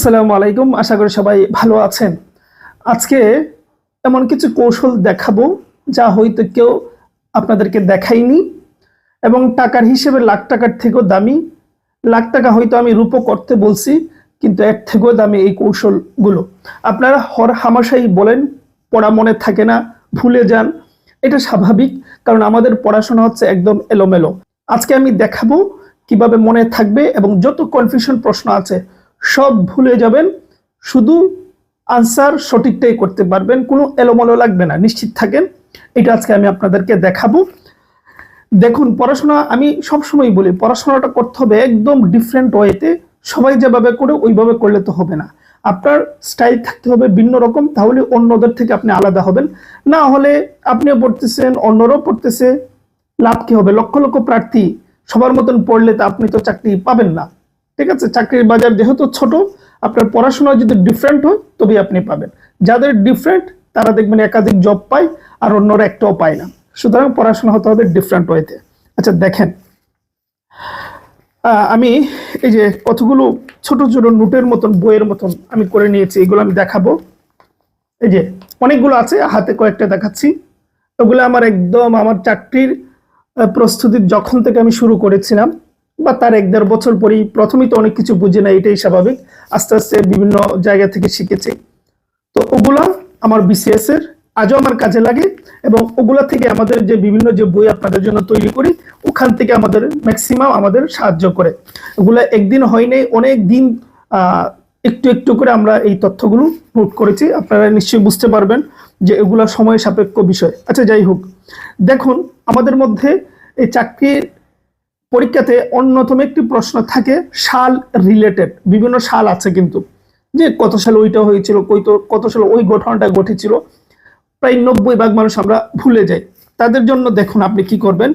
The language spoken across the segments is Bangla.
আসসালামু আলাইকুম। আশা করি সবাই ভালো আছেন। আজকে এমন কিছু কৌশল দেখাবো যা হয়তো কেউ আপনাদেরকে দেখাইনি এবং টাকার হিসেবে লাখ টাকার থেকেও দামি। লাখ টাকা হয়তো আমি রূপো করতে বলছি, কিন্তু এর থেকেও দামি এই কৌশলগুলো। আপনারা হর হামাশাই বলেন, পড়া মনে থাকে না, ভুলে যান। এটা স্বাভাবিক, কারণ আমাদের পড়াশোনা হচ্ছে একদম এলোমেলো। আজকে আমি দেখাবো কীভাবে মনে থাকবে এবং যত কনফিউশন প্রশ্ন আছে সব ভুলে যাবেন, শুধু আনসার সঠিকটাই করতে পারবেন, কোনো এলোমেলো লাগবে না, নিশ্চিত থাকেন। এটা আজকে আমি আপনাদেরকে দেখাবো। দেখুন, পড়াশোনা, আমি সবসময় বলি, পড়াশোনাটা করতে হবে একদম ডিফারেন্ট ওয়েতে সবাই যেভাবে করে ওইভাবে করলে তো হবে না। আপনার স্টাইল থাকতে হবে ভিন্ন রকম, তাহলে অন্যদের থেকে আপনি আলাদা হবেন। না হলে আপনিও পড়তেছেন, অন্যরাও পড়তেছে, লাভ কি হবে? লক্ষ লক্ষ প্রার্থী, সবার মতন পড়লে তো আপনি তো চাকরি পাবেন না। ঠিক আছে চাকরির বাজার যেহেতু ছোট আপনার পড়াশোনা যদি ডিফারেন্ট হয় তবেই আপনি পাবেন। যাদের ডিফারেন্ট তারা দেখবেন একাধিক জব পায় আর অন্যরা একটাও পায় না। সুতরাং পড়াশোনা হতে হবে ডিফারেন্ট ওয়েতে আচ্ছা দেখেন। আমি এই যে কতগুলো ছোট ছোট নোটের মতন বইয়ের মতন আমি করে নিয়েছি এগুলো আমি দেখাবো। এই যে অনেকগুলো আছে হাতে কয়েকটা দেখাচ্ছি। ওগুলো আমার একদম আমার চাকরির আহ, প্রস্তুতির যখন থেকে আমি শুরু করেছিলাম। বা তার এক দেড় বছর পরেই প্রথমেই তো অনেক কিছু বুঝে না এটাই স্বাভাবিক। আস্তে আস্তে বিভিন্ন জায়গা থেকে শিখেছি। তো ওগুলা আমার বিসিএস এর, আজও আমার কাজে লাগে এবং ওগুলা থেকে আমাদের যে বিভিন্ন যে বই আপনাদের জন্য তৈরি করি, ওখান থেকে আমাদের ম্যাক্সিমাম আমাদের সাহায্য করে। ওগুলা একদিন হয়নি অনেক দিন একটু একটু করে আমরা এই তথ্যগুলো নোট করেছি। আপনারা নিশ্চয়ই বুঝতে পারবেন যে এগুলা সময় সাপেক্ষ বিষয়। আচ্ছা যাই হোক। দেখুন, আমাদের মধ্যে এই চাকরির পরীক্ষাতে অন্যতম একটি প্রশ্ন থাকে, সাল রিলেটেড বিভিন্ন সাল আছে কিন্তু, যে কত সালে ওইটা হয়েছিল কত কত সালে ওই ঘটনাটা ঘটেছিল। প্রায় নব্বই ভাগ মানুষ আমরা ভুলে যাই। তাদের জন্য দেখুন আপনি কি করবেন।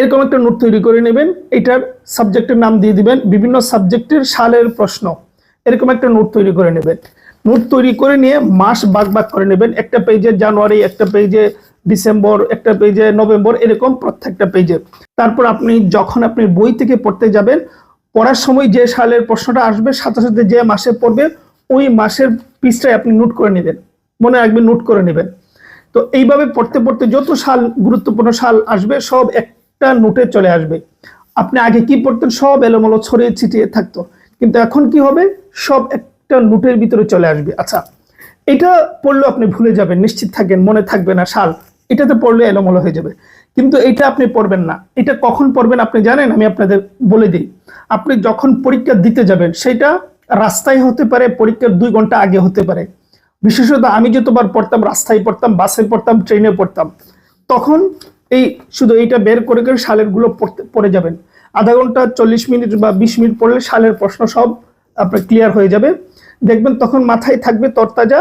এরকম একটা নোট তৈরি করে নেবেন, এটার সাবজেক্টের নাম দিয়ে দিবেন, বিভিন্ন সাবজেক্টের সালের প্রশ্ন। এরকম একটা নোট তৈরি করে নেবেন। নোট তৈরি করে নিয়ে মাস ভাগ ভাগ করে নেবেন। একটা পেজে জানুয়ারি, একটা পেজে ডিসেম্বর একটা পেজে নভেম্বর, এরকম প্রত্যেকটা পেজে তারপর আপনি যখন আপনি বই থেকে পড়তে যাবেন, পড়ার সময় যে সালের প্রশ্নটা আসবে, সাথে সাথে যে মাসে পড়বে, ওই মাসের পিসটাই আপনি নোট করে নেবেন। মনে রাখবেন নোট করে নেবেন। তো এইভাবে পড়তে পড়তে যত সাল, গুরুত্বপূর্ণ সাল আসবে, সব একটা নোটে চলে আসবে। আপনি আগে কি পড়তেন, সব এলোমেলো ছড়িয়ে ছিটিয়ে থাকতো। কিন্তু এখন কি হবে? সব একটা নোটের ভিতরে চলে আসবে। আচ্ছা এটা পড়লেও আপনি ভুলে যাবেন, নিশ্চিত থাকেন মনে থাকবে না সাল। এটাতে পড়লে এলোমেলো হয়ে যাবে। কিন্তু এটা আপনি পড়বেন না। এটা কখন পড়বেন আপনি জানেন? আমি আপনাদের বলে দিই। আপনি যখন পরীক্ষা দিতে যাবেন, সেটা রাস্তায় হতে পারে, পরীক্ষার দুই ঘণ্টা আগে হতে পারে। বিশেষত আমি যতবার পড়তাম, রাস্তায় পড়তাম, বাসে পড়তাম, ট্রেনে পড়তাম, তখন এই শুধু এইটা বের করে করে সালেরগুলো পড়তে, পড়ে যাবেন। আধা ঘণ্টা, চল্লিশ মিনিট বা বিশ মিনিট পড়লে সালের প্রশ্ন সব আপনার ক্লিয়ার হয়ে যাবে। দেখবেন তখন মাথায় থাকবে তরতাজা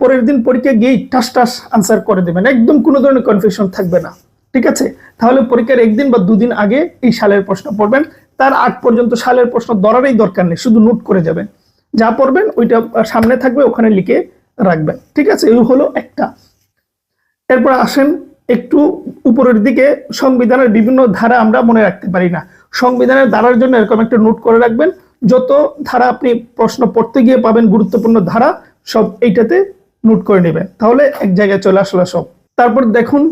পরের দিন পরীক্ষা গিয়েই টাস টাস আনসার করে দেবেন। একদম কোনো ধরনের কনফিউশন থাকবে না। ঠিক আছে? তাহলে পরীক্ষার একদিন বা দুদিন আগে এই সালের প্রশ্ন পড়বেন। তার আগ পর্যন্ত সালের প্রশ্ন ধরারই দরকার নেই, শুধু নোট করে যাবেন। যা পড়বেন ওইটা সামনে থাকবে, ওখানে লিখে রাখবেন। ঠিক আছে? এই হলো একটা। এরপর আসেন একটু উপরের দিকে, সংবিধানের বিভিন্ন ধারা আমরা মনে রাখতে পারি না। সংবিধানের ধারার জন্য এরকম একটা নোট করে রাখবেন। যত ধারা আপনি প্রশ্ন পড়তে গিয়ে পাবেন, গুরুত্বপূর্ণ ধারা, সব এইটাতে নোট করে নেবে তাহলে এক জায়গায় চলে আসলো সব। তারপর দেখুন,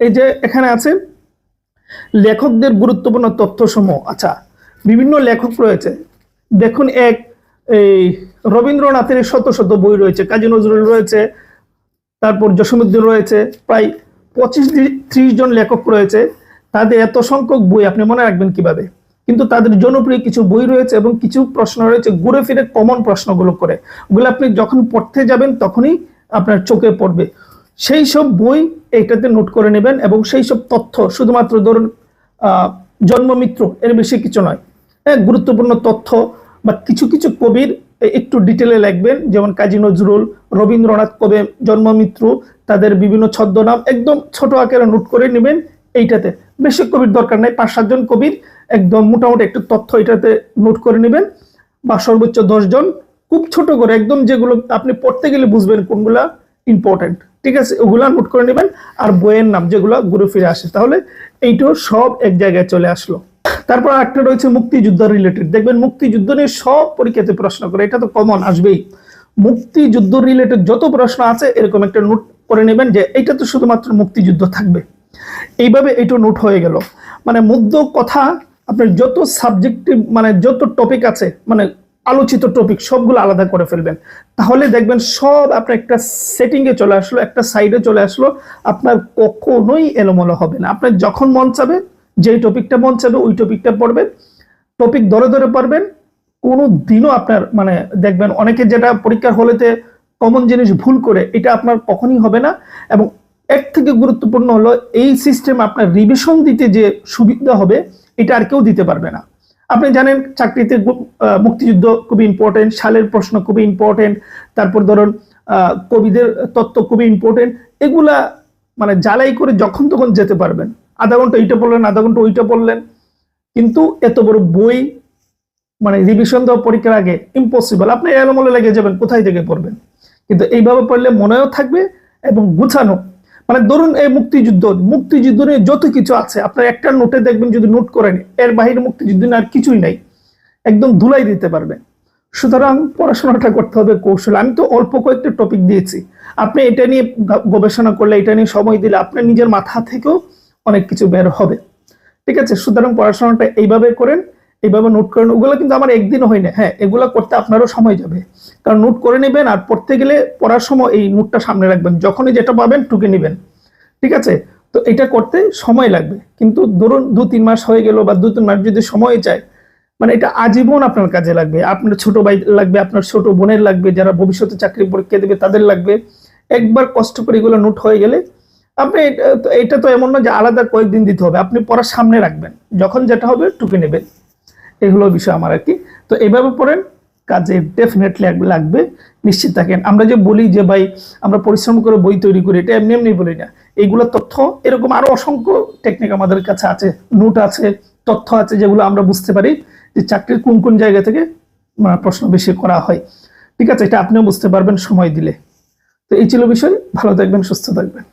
এই যে এখানে আছে, লেখকদের গুরুত্বপূর্ণ তথ্যসমূহ। আচ্ছা বিভিন্ন লেখক রয়েছে। দেখুন, এক, এই রবীন্দ্রনাথের শত শত বই রয়েছে, কাজী নজরুল রয়েছে, তারপর জসীমউদ্দিন রয়েছে, প্রায় পঁচিশ ত্রিশ জন লেখক রয়েছে। তাদের এত সংখ্যক বই আপনি মনে রাখবেন কীভাবে? কিন্তু তাদের জনপ্রিয় কিছু বই রয়েছে এবং কিছু প্রশ্ন রয়েছে, ঘুরে ফিরে কমন প্রশ্নগুলো করে। ওগুলো আপনি যখন পড়তে যাবেন, তখনই আপনার চোখে পড়বে। সেই সব বই এইটাতে নোট করে নেবেন এবং সেই সব তথ্য শুধুমাত্র ধরুন জন্মমিত্র এর বেশি কিছু নয়। হ্যাঁ গুরুত্বপূর্ণ তথ্য বা কিছু কিছু কবির একটু ডিটেলে লিখবেন, যেমন কাজী নজরুল, রবীন্দ্রনাথ কবে জন্মমিত্র, তাদের বিভিন্ন ছদ্মনাম, একদম ছোট আকারে নোট করে নেবেন এইটাতে। বেশি কবির দরকার নাই, পাঁচ সাতজন কবির, একদম মোটামুটি একটু তথ্য এটাতে নোট করে নেবেন বা সর্বোচ্চ দশজন খুব ছোট করে, একদম যেগুলো আপনি পড়তে গেলে বুঝবেন কোনগুলা ইম্পর্টেন্ট ঠিক আছে? ওগুলা নোট করে নেবেন আর বইয়ের নাম যেগুলো ঘুরে ফিরে আসে। তাহলে এইটাও সব এক জায়গায় চলে আসলো। তারপর একটা রয়েছে মুক্তিযুদ্ধ রিলেটেড দেখবেন মুক্তিযুদ্ধ নিয়ে সব পরীক্ষাতে প্রশ্ন করে। এটা তো কমন আসবেই। মুক্তিযুদ্ধ রিলেটেড যত প্রশ্ন আছে, এরকম একটা নোট করে নেবেন যে এটা তো শুধুমাত্র মুক্তিযুদ্ধ থাকবে। এইভাবে এটা নোট হয়ে গেল। মানে মুদ্র কথা আপনার যত সাবজেক্টিভ মানে যত টপিক আছে মানে আলোচিত টপিক সবগুলো আলাদা করে ফেলবেন। তাহলে দেখবেন সব আপনার একটা সেটিংয়ে চলে আসলো, একটা সাইডে চলে আসলো, আপনার কখনোই এলোমেলো হবে না। আপনার যখন মন চাবে, যেই টপিকটা মন চাবে, ওই টপিকটা পড়বেন। টপিক ধরে ধরে পারবেন কোনো দিনও আপনার মানে দেখবেন অনেকে যেটা পরীক্ষার হলেতে কমন জিনিস ভুল করে, এটা আপনার কখনই হবে না। এবং এর থেকে গুরুত্বপূর্ণ হলো, এই সিস্টেম আপনার রিভিশন দিতে যে সুবিধা হবে, এটা আর কেউ দিতে পারবে না। আপনি জানেন চাকরিতে মুক্তিযুদ্ধ খুবই ইম্পর্টেন্ট সালের প্রশ্ন খুবই ইম্পর্টেন্ট তারপর ধরুন কবিদের তত্ত্ব খুবই ইম্পর্টেন্ট এগুলা মানে জ্বালাই করে যখন তখন যেতে পারবেন। আধা ঘণ্টা এইটা পড়লেন আধা ঘণ্টা ওইটা পড়লেন কিন্তু এত বড় বই মানে রিভিশন দেওয়া পরীক্ষার আগে ইম্পসিবল আপনি এলোমেলো লেগে যাবেন, কোথায় থেকে পড়বেন? কিন্তু এইভাবে পড়লে মনেও থাকবে এবং গুছানো মানে ধরুন এই মুক্তিযুদ্ধ মুক্তিযুদ্ধ নিয়ে যত কিছু আছে, আপনার একটা নোটে দেখবেন যদি নোট করেন, এর বাহিরে মুক্তিযুদ্ধ নিয়ে আর কিছুই নাই। একদম ধুলাই দিতে পারবেন। সুতরাং পড়াশোনাটা করতে হবে কৌশল। আমি তো অল্প কয়েকটা টপিক দিয়েছি। আপনি এটা নিয়ে গবেষণা করলে, এটা নিয়ে সময় দিলে আপনার নিজের মাথা থেকেও অনেক কিছু বের হবে। ঠিক আছে? সুতরাং পড়াশোনাটা এইভাবে করেন। এইভাবে নোট করেন ওগুলো কিন্তু আমার একদিনও হয় না হ্যাঁ এগুলো করতে আপনারও সময় যাবে। কারণ নোট করে নেবেন আর পড়তে গেলে পড়ার সময় এই নোটটা সামনে রাখবেন। যখনই যেটা পাবেন টুকে নেবেন। ঠিক আছে? তো এটা করতে সময় লাগবে। কিন্তু ধরুন দু তিন মাস হয়ে গেল বা দু তিন মাস যদি সময় চায় মানে এটা আজীবন আপনার কাজে লাগবে। আপনার ছোট ভাই লাগবে, আপনার ছোট বোনের লাগবে, যারা ভবিষ্যতে চাকরি পরীক্ষা দেবে, তাদের লাগবে। একবার কষ্ট করে এগুলো নোট হয়ে গেলে আপনি, এটা- তো- এটা তো এমন না যে আলাদা কয়েকদিন দিতে হবে। আপনি পড়ার সামনে রাখবেন। যখন যেটা হবে টুকে নেবেন। এই হলো বিষয় আমার আর কি। তো এইভাবে পড়েন, কাজে ডেফিনেটলি লাগবে নিশ্চিত থাকেন। আমরা যে বলি যে ভাই, আমরা পরিশ্রম করে বই তৈরি করি, এটা এমনি এমনি বলি না। এইগুলো তথ্য, এরকম আরও অসংখ্য টেকনিক আমাদের কাছে আছে নোট আছে, তথ্য আছে যেগুলো আমরা বুঝতে পারি যে চাকরির কোন কোন জায়গা থেকে প্রশ্ন বেশি করা হয়। ঠিক আছে, এটা আপনিও বুঝতে পারবেন, সময় দিলে। তো এই ছিল বিষয়, ভালো থাকবেন, সুস্থ থাকবেন।